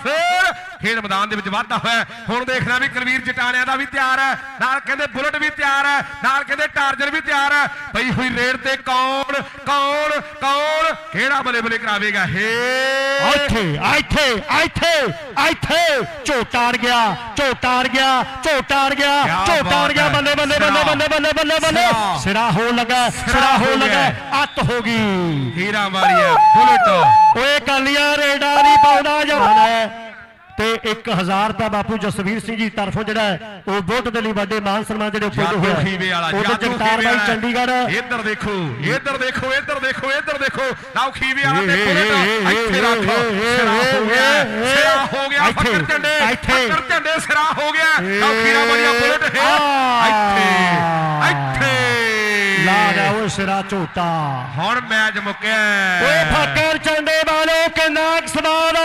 ਫੇਰ ਖੇਡ ਮੈਦਾਨ ਦੇ ਵਿੱਚ ਵਾਧਾ ਹੋਇਆ। ਹੁਣ ਦੇਖਣਾ ਵੀ ਕੁਲਵੀਰ ਜਟਾਣਿਆਂ ਦਾ ਵੀ ਤਿਆਰ ਹੈ ਨਾਲ ਕਹਿੰਦੇ ਬੁਲਟ ਵੀ ਤਿਆਰ ਹੈ ਨਾਲ ਕਹਿੰਦੇ ਟਾਰਜਰ ਵੀ ਤਿਆਰ ਹੈ ਪਈ ਹੋਈ ਰੇਡ ਤੇ ਕੌਣ ਕੌਣ ਕੌਣ ਕਿਹੜਾ ਬਲੇ ਬਲੇ ਕਰਾਵੇਗਾ ਹੇ ਇੱਥੇ ਇੱਥੇ ਇੱਥੇ ਇੱਥੇ ਝੋਟਾਰ ਗਿਆ ਝੋਟਾਰ ਗਿਆ ਝੋਟਾਰ ਗਿਆ ਝੋਟਾਰ ਗਿਆ। ਬੱਲੇ ਬੱਲੇ ਬੱਲੇ ਬੱਲੇ ਬੱਲੇ ਬੱਲੇ ਬੱਲੇ ਸਿਰਾ। ਹੋ ਲੱਗਾ ਸਿਰਾ ਹੋ ਲੱਗਾ। ਅੱਤ ਹੋ ਗਈ ਹੀਰਾ ਮਾਰੀਆ ਬੁਲਟ ਓਏ ਕਾਲੀਆਂ ਰੇਡਾਂ ਨਹੀਂ ਪਾਉਂਦਾ ਜਵਾਨ ਹੈ ਤੇ 1000 ਦਾ ਬਾਪੂ ਜਸਵੀਰ ਸਿੰਘ ਜੀ ਤਰਫੋਂ ਜਿਹੜਾ ਉਹ ਵੋਟ ਦੇ ਲਈ ਵੱਡੇ ਮਾਨ ਸਨਮਾਨ ਜਿਹੜੇ ਉੱਪਰ ਜਾਦੂ ਹੋਇਆ ਖੀਵੇ ਵਾਲਾ ਜਾਦੂ ਜਗਤਾਰ ਬਾਈ ਚੰਡੀਗੜ੍ਹ। ਇੱਧਰ ਦੇਖੋ ਇੱਧਰ ਦੇਖੋ ਇੱਧਰ ਦੇਖੋ ਇੱਧਰ ਦੇਖੋ। ਲਾਓ ਖੀਵੇ ਵਾਲਾ ਏ, ਏ, ਇੱਥੇ ਰੱਖ ਸਿਰਾ ਹੋ ਗਿਆ। ਸਿਰਾ ਹੋ ਗਿਆ। ਫੱਕਰ ਝੰਡੇ। ਫੱਕਰ ਝੰਡੇ ਸਿਰਾ ਹੋ ਗਿਆ। ਲਾਓ ਖੀਰਾ ਬੜੀਆ ਬੁਲਟ ਹੈ। ਇੱਥੇ ਇੱਥੇ। ਲਾ ਗਿਆ ਉਹ ਸਿਰਾ ਝੋਟਾ। ਹੁਣ ਮੈਚ ਮੁੱਕਿਆ। ਓਏ ਫੱਕਰ ਚੰਡੇ ਵਾਲੋ ਕਿੰਨਾ ਸਵਾਦ